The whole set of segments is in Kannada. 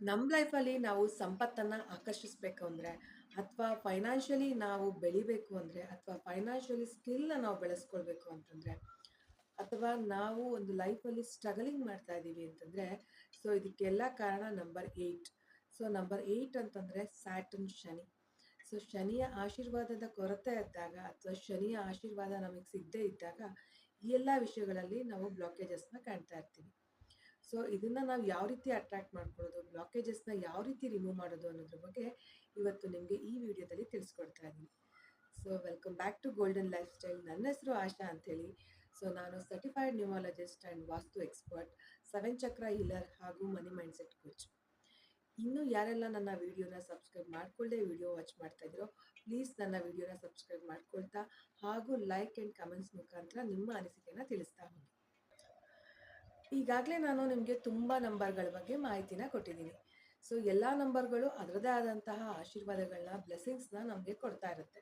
ನಮ್ಮ ಲೈಫಲ್ಲಿ ನಾವು ಸಂಪತ್ತನ್ನು ಆಕರ್ಷಿಸಬೇಕು ಅಂದರೆ ಅಥವಾ ಫೈನಾನ್ಷಿಯಲಿ ನಾವು ಬೆಳಿಬೇಕು ಅಂದರೆ ಅಥವಾ ಫೈನಾನ್ಷಿಯಲಿ ಸ್ಕಿಲ್ನ ನಾವು ಬೆಳೆಸ್ಕೊಳ್ಬೇಕು ಅಂತಂದರೆ ಅಥವಾ ನಾವು ಒಂದು ಲೈಫಲ್ಲಿ ಸ್ಟ್ರಗಲಿಂಗ್ ಮಾಡ್ತಾ ಇದ್ದೀವಿ ಅಂತಂದರೆ ಸೊ ಇದಕ್ಕೆಲ್ಲ ಕಾರಣ number eight so number eight ಅಂತಂದರೆ ಸ್ಯಾಟನ್ ಶನಿ. ಸೊ ಶನಿಯ ಆಶೀರ್ವಾದದ ಕೊರತೆ ಇದ್ದಾಗ ಅಥವಾ ಶನಿಯ ಆಶೀರ್ವಾದ ನಮಗೆ ಸಿಗದೇ ಇದ್ದಾಗ ಈ ಎಲ್ಲ ವಿಷಯಗಳಲ್ಲಿ ನಾವು ಬ್ಲಾಕೇಜಸ್ನ ಕಾಣ್ತಾ ಇರ್ತೀವಿ. ಸೊ ಇದನ್ನು ನಾವು ಯಾವ ರೀತಿ ಅಟ್ರಾಕ್ಟ್ ಮಾಡ್ಕೊಳ್ಳೋದು ಬ್ಲಾಕೇಜಸ್ನ ಯಾವ ರೀತಿ ರಿಮೂವ್ ಮಾಡೋದು ಅನ್ನೋದ್ರ ಬಗ್ಗೆ ಇವತ್ತು ನಿಮಗೆ ಈ ವಿಡಿಯೋದಲ್ಲಿ ತಿಳಿಸ್ಕೊಡ್ತಾ ಇದ್ದೀನಿ. So welcome back to golden lifestyle ನನ್ನ ಹೆಸರು ಆಶಾ ಅಂಥೇಳಿ. ಸೊ ನಾನು certified numerologist and vastu expert seven chakra healer ಹಾಗೂ ಮನಿ ಮೈಂಡ್ ಸೆಟ್ ಕೋಚ್ ಇನ್ನು ಯಾರೆಲ್ಲ ನನ್ನ ವಿಡಿಯೋನ ಸಬ್ಸ್ಕ್ರೈಬ್ ಮಾಡ್ಕೊಳ್ಳದೆ ವಿಡಿಯೋ ವಾಚ್ ಮಾಡ್ತಾ ಇದ್ದೀರೋ ಪ್ಲೀಸ್ ನನ್ನ ವಿಡಿಯೋನ ಸಬ್ಸ್ಕ್ರೈಬ್ ಮಾಡ್ಕೊಳ್ತಾ ಹಾಗೂ ಲೈಕ್ ಆ್ಯಂಡ್ ಕಮೆಂಟ್ಸ್ ಮುಖಾಂತರ ನಿಮ್ಮ ಅನಿಸಿಕೆಯನ್ನು ತಿಳಿಸ್ತಾ ಹೋಗಿ. ಈಗಾಗಲೇ ನಾನು ನಿಮಗೆ ತುಂಬ ನಂಬರ್ಗಳ ಬಗ್ಗೆ ಮಾಹಿತಿನ ಕೊಟ್ಟಿದ್ದೀನಿ. ಸೊ ಎಲ್ಲ ನಂಬರ್ಗಳು ಅದರದೇ ಆದಂತಹ ಆಶೀರ್ವಾದಗಳನ್ನ ಬ್ಲೆಸ್ಸಿಂಗ್ಸ್ನ ನಮಗೆ ಕೊಡ್ತಾ ಇರುತ್ತೆ.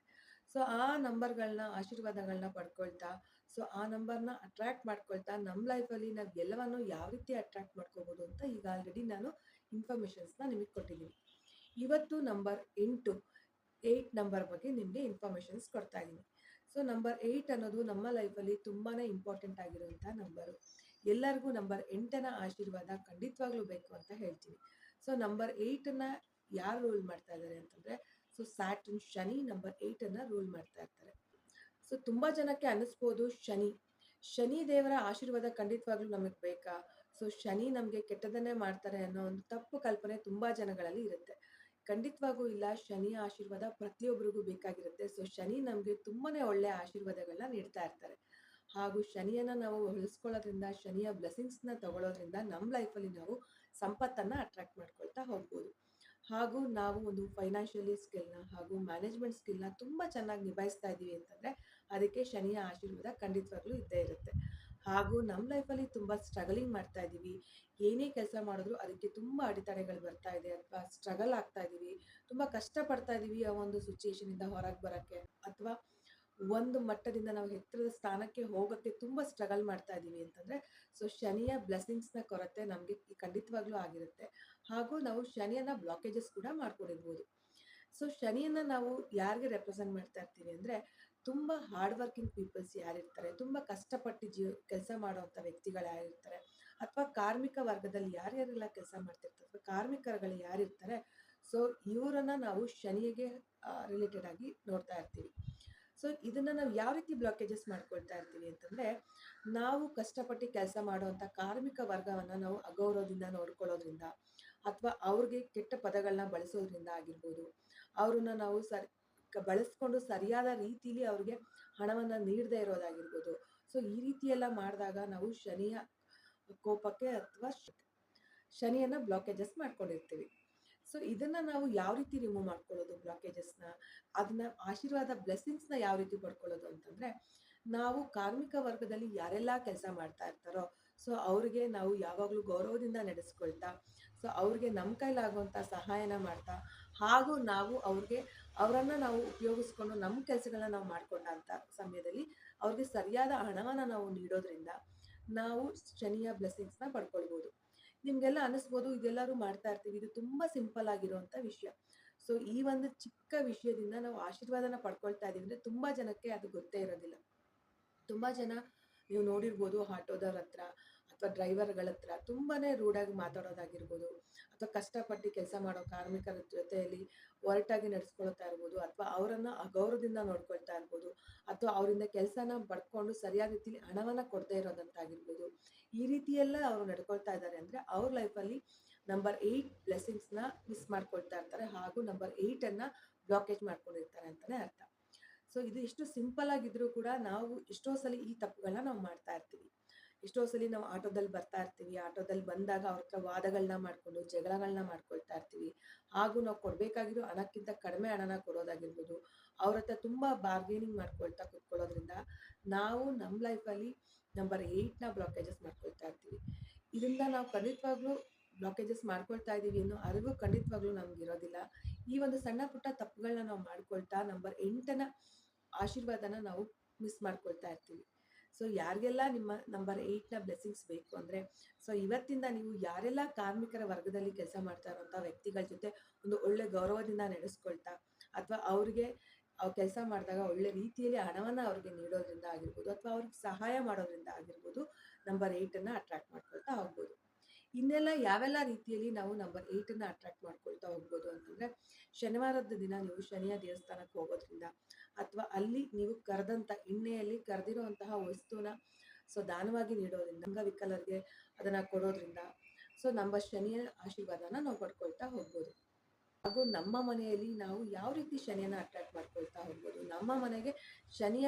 ಸೊ ಆ ನಂಬರ್ಗಳನ್ನ ಆಶೀರ್ವಾದಗಳನ್ನ ಪಡ್ಕೊಳ್ತಾ ಸೊ ಆ ನಂಬರ್ನ ಅಟ್ರ್ಯಾಕ್ಟ್ ಮಾಡ್ಕೊಳ್ತಾ ನಮ್ಮ ಲೈಫಲ್ಲಿ ನಾವು ಎಲ್ಲವನ್ನು ಯಾವ ರೀತಿ ಅಟ್ರ್ಯಾಕ್ಟ್ ಮಾಡ್ಕೋಬೋದು ಅಂತ ಈಗ ಆಲ್ರೆಡಿ ನಾನು ಇನ್ಫಾರ್ಮೇಷನ್ಸ್ನ ನಿಮಗೆ ಕೊಟ್ಟಿದ್ದೀನಿ. ಇವತ್ತು ನಂಬರ್ ಎಂಟು ಏಯ್ಟ್ ನಂಬರ್ ಬಗ್ಗೆ ನಿಮಗೆ ಇನ್ಫಾರ್ಮೇಷನ್ಸ್ ಕೊಡ್ತಾ ಇದ್ದೀನಿ. ಸೊ ನಂಬರ್ ಏಯ್ಟ್ ಅನ್ನೋದು ನಮ್ಮ ಲೈಫಲ್ಲಿ ತುಂಬಾ ಇಂಪಾರ್ಟೆಂಟ್ ಆಗಿರುವಂಥ ನಂಬರು ಎಲ್ಲರಿಗೂ ನಂಬರ್ ಎಂಟನ ಆಶೀರ್ವಾದ ಖಂಡಿತವಾಗ್ಲೂ ಬೇಕು ಅಂತ ಹೇಳ್ತೀನಿ. ಸೊ ನಂಬರ್ ಏಯ್ಟನ್ನು ಯಾರು ರೂಲ್ ಮಾಡ್ತಾ ಇದ್ದಾರೆ ಅಂತಂದರೆ ಸೊ ಸ್ಯಾಟನ್ ಶನಿ ನಂಬರ್ ಏಯ್ಟನ್ನು ರೂಲ್ ಮಾಡ್ತಾ ಇರ್ತಾರೆ. ಸೊ ತುಂಬ ಜನಕ್ಕೆ ಅನಿಸ್ಬೋದು ಶನಿ. ಶನಿ ದೇವರ ಆಶೀರ್ವಾದ ಖಂಡಿತವಾಗ್ಲೂ ನಮಗೆ ಬೇಕಾ? ಸೊ ಶನಿ ನಮಗೆ ಕೆಟ್ಟದನ್ನೇ ಮಾಡ್ತಾರೆ ಅನ್ನೋ ಒಂದು ತಪ್ಪು ಕಲ್ಪನೆ ತುಂಬ ಜನಗಳಲ್ಲಿ ಇರುತ್ತೆ. ಖಂಡಿತವಾಗೂ ಇಲ್ಲ ಶನಿ ಆಶೀರ್ವಾದ ಪ್ರತಿಯೊಬ್ಬರಿಗೂ ಬೇಕಾಗಿರುತ್ತೆ. ಸೊ ಶನಿ ನಮಗೆ ತುಂಬಾ ಒಳ್ಳೆಯ ಆಶೀರ್ವಾದಗಳನ್ನ ನೀಡ್ತಾ ಇರ್ತಾರೆ. ಹಾಗೂ ಶನಿಯನ್ನು ನಾವು ಹೊಲಿಸ್ಕೊಳ್ಳೋದ್ರಿಂದ ಶನಿಯ ಬ್ಲೆಸ್ಸಿಂಗ್ಸ್ನ ತಗೊಳ್ಳೋದ್ರಿಂದ ನಮ್ಮ ಲೈಫಲ್ಲಿ ನಾವು ಸಂಪತ್ತನ್ನು ಅಟ್ರಾಕ್ಟ್ ಮಾಡ್ಕೊಳ್ತಾ ಹೋಗ್ಬೋದು. ಹಾಗೂ ನಾವು ಒಂದು ಫೈನಾನ್ಷಿಯಲಿ ಸ್ಕಿಲ್ನ ಹಾಗೂ ಮ್ಯಾನೇಜ್ಮೆಂಟ್ ಸ್ಕಿಲ್ನ ತುಂಬ ಚೆನ್ನಾಗಿ ನಿಭಾಯಿಸ್ತಾ ಇದ್ದೀವಿ ಅಂತಂದರೆ, ಅದಕ್ಕೆ ಶನಿಯ ಆಶೀರ್ವಾದ ಖಂಡಿತವಾಗ್ಲೂ ಇದ್ದೇ ಇರುತ್ತೆ. ಹಾಗೂ ನಮ್ಮ ಲೈಫಲ್ಲಿ ತುಂಬ ಸ್ಟ್ರಗಲಿಂಗ್ ಮಾಡ್ತಾ ಇದ್ದೀವಿ ಏನೇ ಕೆಲಸ ಮಾಡಿದ್ರು ಅದಕ್ಕೆ ತುಂಬ ಅಡೆತಡೆಗಳು ಬರ್ತಾ ಇದೆ, ಅಥವಾ ಸ್ಟ್ರಗಲ್ ಆಗ್ತಾ ಇದ್ದೀವಿ ತುಂಬ ಕಷ್ಟಪಡ್ತಾ ಇದ್ದೀವಿ ಆ ಒಂದು ಸಿಚುಯೇಷನಿಂದ ಹೊರಗೆ ಬರೋಕ್ಕೆ. ಅಥವಾ ಒಂದು ಮಟ್ಟದಿಂದ ನಾವು ಎತ್ತರದ ಸ್ಥಾನಕ್ಕೆ ಹೋಗೋಕ್ಕೆ ತುಂಬ ಸ್ಟ್ರಗಲ್ ಮಾಡ್ತಾ ಇದ್ದೀವಿ ಅಂತಂದರೆ ಸೊ ಶನಿಯ ಬ್ಲೆಸ್ಸಿಂಗ್ಸ್ನ ಕೊರತೆ ನಮಗೆ ಖಂಡಿತವಾಗ್ಲೂ ಆಗಿರುತ್ತೆ. ಹಾಗೂ ನಾವು ಶನಿಯನ್ನು ಬ್ಲಾಕೇಜಸ್ ಕೂಡ ಮಾಡ್ಕೊಂಡಿರ್ಬೋದು. ಸೊ ಶನಿಯನ್ನು ನಾವು ಯಾರಿಗೆ ರೆಪ್ರೆಸೆಂಟ್ ಮಾಡ್ತಾ ಇರ್ತೀವಿ ಅಂದರೆ, ತುಂಬ ಹಾರ್ಡ್ ವರ್ಕಿಂಗ್ ಪೀಪಲ್ಸ್ ಯಾರಿರ್ತಾರೆ, ತುಂಬ ಕಷ್ಟಪಟ್ಟು ಜೀವ, ಕೆಲಸ ಮಾಡುವಂಥ ವ್ಯಕ್ತಿಗಳು ಯಾರಿರ್ತಾರೆ, ಅಥವಾ ಕಾರ್ಮಿಕ ವರ್ಗದಲ್ಲಿ ಯಾರ್ಯಾರೆಲ್ಲ ಕೆಲಸ ಮಾಡ್ತಿರ್ತಾರೆ, ಅಥವಾ ಕಾರ್ಮಿಕರುಗಳು ಯಾರಿರ್ತಾರೆ ಸೊ ಇವರನ್ನು ನಾವು ಶನಿಗೆ ರಿಲೇಟೆಡ್ ಆಗಿ ನೋಡ್ತಾ ಇರ್ತೀವಿ. ಸೊ ಇದನ್ನು ನಾವು ಯಾವ ರೀತಿ ಬ್ಲಾಕೇಜಸ್ ಮಾಡ್ಕೊಳ್ತಾ ಇರ್ತೀವಿ ಅಂತಂದರೆ, ನಾವು ಕಷ್ಟಪಟ್ಟು ಕೆಲಸ ಮಾಡುವಂಥ ಕಾರ್ಮಿಕ ವರ್ಗವನ್ನು ನಾವು ಅಗೌರವದಿಂದ ನೋಡ್ಕೊಳ್ಳೋದ್ರಿಂದ ಅಥವಾ ಅವ್ರಿಗೆ ಕೆಟ್ಟ ಪದಗಳನ್ನ ಬಳಸೋದ್ರಿಂದ ಆಗಿರ್ಬೋದು. ಅವ್ರನ್ನ ನಾವು ಸರಿ ಬಳಸ್ಕೊಂಡು ಸರಿಯಾದ ರೀತಿಲಿ ಅವ್ರಿಗೆ ಹಣವನ್ನು ನೀಡದೇ ಇರೋದಾಗಿರ್ಬೋದು. ಸೊ ಈ ರೀತಿ ಎಲ್ಲ ಮಾಡಿದಾಗ ನಾವು ಶನಿಯ ಕೋಪಕ್ಕೆ ಅಥವಾ ಶನಿಯನ್ನು ಬ್ಲಾಕೇಜಸ್ ಮಾಡ್ಕೊಂಡಿರ್ತೀವಿ. ಸೊ ಇದನ್ನ ನಾವು ಯಾವ ರೀತಿ ರಿಮೂವ್ ಮಾಡ್ಕೊಳ್ಳೋದು ಬ್ಲಾಕೇಜಸ್ನ ಅದನ್ನ ಆಶೀರ್ವಾದ ಬ್ಲೆಸ್ಸಿಂಗ್ಸ್ನ ಯಾವ ರೀತಿ ಪಡ್ಕೊಳ್ಳೋದು ಅಂತಂದ್ರೆ, ನಾವು ಕಾರ್ಮಿಕ ವರ್ಗದಲ್ಲಿ ಯಾರೆಲ್ಲ ಕೆಲಸ ಮಾಡ್ತಾ ಇರ್ತಾರೋ ಸೊ ಅವ್ರಿಗೆ ನಾವು ಯಾವಾಗಲೂ ಗೌರವದಿಂದ ನಡೆಸ್ಕೊಳ್ತಾ ಸೊ ಅವ್ರಿಗೆ ನಮ್ಮ ಕೈಲಾಗುವಂಥ ಸಹಾಯನ ಮಾಡ್ತಾ, ಹಾಗೂ ನಾವು ಅವ್ರಿಗೆ, ಅವರನ್ನು ನಾವು ಉಪಯೋಗಿಸ್ಕೊಂಡು ನಮ್ಮ ಕೆಲಸಗಳನ್ನ ನಾವು ಮಾಡಿಕೊಂಡಂಥ ಸಮಯದಲ್ಲಿ ಅವ್ರಿಗೆ ಸರಿಯಾದ ಹಣವನ್ನು ನಾವು ನೀಡೋದ್ರಿಂದ ನಾವು ಶನಿಯ ಬ್ಲೆಸ್ಸಿಂಗ್ಸ್ನ ಪಡ್ಕೊಳ್ಬೋದು. ನಿಮಗೆಲ್ಲ ಅನಿಸ್ಬೋದು ಇದೆಲ್ಲರೂ ಮಾಡ್ತಾ ಇರ್ತೀವಿ. ಇದು ತುಂಬಾ ಸಿಂಪಲ್ ಆಗಿರುವಂತ ವಿಷಯ. ಸೊ, ಈ ಒಂದು ಚಿಕ್ಕ ವಿಷಯದಿಂದ ನಾವು ಆಶೀರ್ವಾದನ ಪಡ್ಕೊಳ್ತಾ ಇದೀವಿ ಅಂದ್ರೆ ತುಂಬಾ ಜನಕ್ಕೆ ಅದು ಗೊತ್ತೇ ಇರೋದಿಲ್ಲ. ತುಂಬಾ ಜನ ನೀವು ನೋಡಿರ್ಬೋದು ಆಟೋದವ್ರ ಹತ್ರ. ಅಥವಾ ಡ್ರೈವರ್ಗಳ ಹತ್ರ ತುಂಬಾ ರೂಢಾಗಿ ಮಾತಾಡೋದಾಗಿರ್ಬೋದು, ಅಥವಾ ಕಷ್ಟಪಟ್ಟು ಕೆಲಸ ಮಾಡೋ ಕಾರ್ಮಿಕರ ಜೊತೆಯಲ್ಲಿ ಒರಟಾಗಿ ನಡೆಸ್ಕೊಳ್ತಾ ಇರ್ಬೋದು, ಅಥವಾ ಅವರನ್ನು ಅಗೌರವದಿಂದ ನೋಡ್ಕೊಳ್ತಾ ಇರ್ಬೋದು, ಅಥವಾ ಅವರಿಂದ ಕೆಲಸನ ಪಡ್ಕೊಂಡು ಸರಿಯಾದ ರೀತಿಲಿ ಹಣವನ್ನು ಕೊಡದೇ ಇರೋದಂತಾಗಿರ್ಬೋದು. ಈ ರೀತಿಯೆಲ್ಲ ಅವರು ನಡ್ಕೊಳ್ತಾ ಇದ್ದಾರೆ ಅಂದರೆ ಅವ್ರ ಲೈಫಲ್ಲಿ ನಂಬರ್ ಏಯ್ಟ್ ಬ್ಲೆಸ್ಸಿಂಗ್ಸ್ನ ಮಿಸ್ ಮಾಡ್ಕೊಳ್ತಾ ಇರ್ತಾರೆ ಹಾಗೂ ನಂಬರ್ ಏಯ್ಟನ್ನು ಬ್ಲಾಕೇಜ್ ಮಾಡ್ಕೊಂಡಿರ್ತಾರೆ ಅಂತಲೇ ಅರ್ಥ. ಸೊ ಇದು ಎಷ್ಟು ಸಿಂಪಲ್ ಆಗಿದ್ರೂ ಕೂಡ ನಾವು ಎಷ್ಟೋ ಸಲ ಈ ತಪ್ಪುಗಳನ್ನ ನಾವು ಮಾಡ್ತಾ ಇರ್ತೀವಿ. ಎಷ್ಟೋ ಸಲ ನಾವು ಆಟೋದಲ್ಲಿ ಬರ್ತಾ ಇರ್ತೀವಿ, ಆಟೋದಲ್ಲಿ ಬಂದಾಗ ಅವ್ರ ಹತ್ರ ವಾದಗಳನ್ನ ಮಾಡಿಕೊಂಡು ಜಗಳಗಳನ್ನ ಮಾಡ್ಕೊಳ್ತಾ ಇರ್ತೀವಿ. ಹಾಗೂ ನಾವು ಕೊಡಬೇಕಾಗಿರೋ ಹಣಕ್ಕಿಂತ ಕಡಿಮೆ ಹಣನ ಕೊಡೋದಾಗಿರ್ಬೋದು, ಅವ್ರ ಹತ್ರ ತುಂಬ ಬಾರ್ಗೇನಿಂಗ್ ಮಾಡ್ಕೊಳ್ತಾ ಕೂತ್ಕೊಳ್ಳೋದ್ರಿಂದ ನಾವು ನಮ್ಮ ಲೈಫಲ್ಲಿ ನಂಬರ್ ಏಯ್ಟ್ನ ಬ್ಲಾಕೇಜಸ್ ಮಾಡ್ಕೊಳ್ತಾ ಇರ್ತೀವಿ. ಇದರಿಂದ ನಾವು ಖಂಡಿತವಾಗ್ಲೂ ಬ್ಲಾಕೇಜಸ್ ಮಾಡ್ಕೊಳ್ತಾ ಇದ್ದೀವಿ ಅನ್ನೋ ಅರಿವು ಖಂಡಿತವಾಗ್ಲೂ ನಮ್ಗೆ ಇರೋದಿಲ್ಲ. ಈ ಒಂದು ಸಣ್ಣ ಪುಟ್ಟ ತಪ್ಪುಗಳನ್ನ ನಾವು ಮಾಡ್ಕೊಳ್ತಾ ನಂಬರ್ ಎಂಟನ ಆಶೀರ್ವಾದನ ನಾವು ಮಿಸ್ ಮಾಡ್ಕೊಳ್ತಾ ಇರ್ತೀವಿ. ಸೊ ಯಾರಿಗೆಲ್ಲ ನಿಮ್ಮ ನಂಬರ್ ಏಯ್ಟ್ನ ಬ್ಲೆಸ್ಸಿಂಗ್ಸ್ ಬೇಕು ಅಂದರೆ ಸೊ ಇವತ್ತಿಂದ ನೀವು ಯಾರೆಲ್ಲ ಕಾರ್ಮಿಕರ ವರ್ಗದಲ್ಲಿ ಕೆಲಸ ಮಾಡ್ತಾ ಇರೋಂಥ ವ್ಯಕ್ತಿಗಳ ಜೊತೆ ಒಂದು ಒಳ್ಳೆ ಗೌರವದಿಂದ ನಡೆಸ್ಕೊಳ್ತಾ, ಅಥವಾ ಅವ್ರಿಗೆ ಅವ್ರು ಕೆಲಸ ಮಾಡಿದಾಗ ಒಳ್ಳೆ ರೀತಿಯಲ್ಲಿ ಹಣವನ್ನು ಅವ್ರಿಗೆ ನೀಡೋದ್ರಿಂದ ಆಗಿರ್ಬೋದು, ಅಥವಾ ಅವ್ರಿಗೆ ಸಹಾಯ ಮಾಡೋದ್ರಿಂದ ಆಗಿರ್ಬೋದು ನಂಬರ್ ಏಯ್ಟನ್ನು ಅಟ್ರಾಕ್ಟ್ ಮಾಡ್ಕೊಳ್ತಾ ಹೋಗ್ಬೋದು. ಇನ್ನೆಲ್ಲ ಯಾವೆಲ್ಲ ರೀತಿಯಲ್ಲಿ ನಾವು ನಂಬರ್ ಏಯ್ಟನ್ನು ಅಟ್ರಾಕ್ಟ್ ಮಾಡ್ಕೊಳ್ತಾ ಹೋಗ್ಬೋದು ಅಂತಂದರೆ, ಶನಿವಾರದ ದಿನ ನೀವು ಶನಿಯ ದೇವಸ್ಥಾನಕ್ಕೆ ಹೋಗೋದ್ರಿಂದ ಅಥವಾ ಅಲ್ಲಿ ನೀವು ಕರೆದಂಥ ಎಣ್ಣೆಯಲ್ಲಿ ಕರೆದಿರುವಂತಹ ವಸ್ತುನ ಸೊ ದಾನವಾಗಿ ನೀಡೋದ್ರಿಂದ, ಅಂಗವಿಕಲರಿಗೆ ಅದನ್ನು ಕೊಡೋದ್ರಿಂದ, ಸೊ ನಮ್ಮ ಶನಿಯ ಆಶೀರ್ವಾದನ ನಾವು ಪಡ್ಕೊಳ್ತಾ ಹೋಗ್ಬೋದು. ಹಾಗೂ ನಮ್ಮ ಮನೆಯಲ್ಲಿ ನಾವು ಯಾವ ರೀತಿ ಶನಿಯನ್ನು ಅಟ್ರಾಕ್ಟ್ ಮಾಡ್ಕೊಳ್ತಾ ಹೋಗ್ಬೋದು? ನಮ್ಮ ಮನೆಗೆ ಶನಿಯ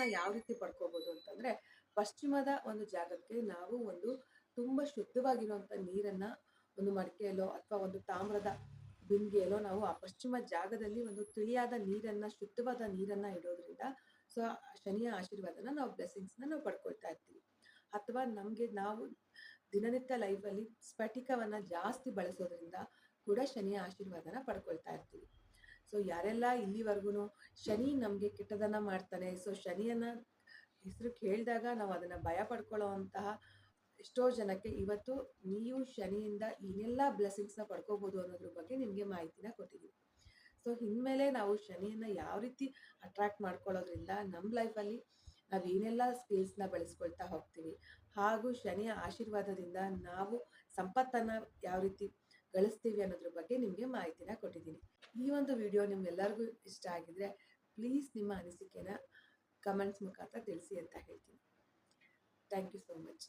ನ ಯಾವ ರೀತಿ ಪಡ್ಕೋಬೋದು ಅಂತಂದರೆ, ಪಶ್ಚಿಮದ ಒಂದು ಜಾಗಕ್ಕೆ ನಾವು ಒಂದು ತುಂಬ ಶುದ್ಧವಾಗಿರುವಂಥ ನೀರನ್ನು ಒಂದು ಮಡಿಕೆಯಲ್ಲೋ ಅಥವಾ ಒಂದು ತಾಮ್ರದ ಬಿಂದಿಗೆಯಲ್ಲೋ ನಾವು ಆ ಪಶ್ಚಿಮ ಜಾಗದಲ್ಲಿ ಒಂದು ತಿಳಿಯಾದ ನೀರನ್ನ, ಶುದ್ಧವಾದ ನೀರನ್ನ ಇಡೋದ್ರಿಂದ ಸೊ, ಶನಿಯ ಆಶೀರ್ವಾದನ ನಾವು ಬ್ಲೆಸ್ಸಿಂಗ್ಸ್ನ ನಾವು ಪಡ್ಕೊಳ್ತಾ ಇರ್ತೀವಿ. ಅಥವಾ ನಮಗೆ ನಾವು ದಿನನಿತ್ಯ ಲೈಫಲ್ಲಿ ಸ್ಫಟಿಕವನ್ನ ಜಾಸ್ತಿ ಬಳಸೋದ್ರಿಂದ ಕೂಡ ಶನಿಯ ಆಶೀರ್ವಾದನ ಪಡ್ಕೊಳ್ತಾ ಇರ್ತೀವಿ. ಸೊ ಯಾರೆಲ್ಲ ಇಲ್ಲಿವರೆಗೂ ಶನಿ ನಮಗೆ ಕೆಟ್ಟದನ್ನ ಮಾಡ್ತಾನೆ ಸೊ ಶನಿಯನ್ನ ಹೆಸರು ಕೇಳಿದಾಗ ನಾವು ಅದನ್ನ ಭಯ ಪಡ್ಕೊಳ್ಳೋ ಎಷ್ಟೋ ಜನಕ್ಕೆ ಇವತ್ತು ನೀವು ಶನಿಯಿಂದ ಏನೆಲ್ಲ ಬ್ಲೆಸ್ಸಿಂಗ್ಸ್ನ ಪಡ್ಕೋಬೋದು ಅನ್ನೋದ್ರ ಬಗ್ಗೆ ನಿಮಗೆ ಮಾಹಿತಿನ ಕೊಟ್ಟಿದ್ದೀವಿ ಸೊ ಇನ್ಮೇಲೆ ನಾವು ಶನಿಯನ್ನು ಯಾವ ರೀತಿ ಅಟ್ರಾಕ್ಟ್ ಮಾಡ್ಕೊಳ್ಳೋದ್ರಿಂದ ನಮ್ಮ ಲೈಫಲ್ಲಿ ನಾವು ಏನೆಲ್ಲ ಸ್ಕಿಲ್ಸ್ನ ಬಳಸ್ಕೊಳ್ತಾ ಹೋಗ್ತೀವಿ, ಹಾಗೂ ಶನಿಯ ಆಶೀರ್ವಾದದಿಂದ ನಾವು ಸಂಪತ್ತನ್ನು ಯಾವ ರೀತಿ ಗಳಿಸ್ತೀವಿ ಅನ್ನೋದ್ರ ಬಗ್ಗೆ ನಿಮಗೆ ಮಾಹಿತಿನ ಕೊಟ್ಟಿದ್ದೀನಿ ಈ ಒಂದು ವಿಡಿಯೋ ನಿಮ್ಗೆಲ್ಲರಿಗೂ ಇಷ್ಟ ಆಗಿದ್ರೆ ಪ್ಲೀಸ್ ನಿಮ್ಮ ಅನಿಸಿಕೆನ ಕಮೆಂಟ್ಸ್ ಮುಖಾಂತರ ತಿಳಿಸಿ ಅಂತ ಹೇಳ್ತೀನಿ. Thank you so much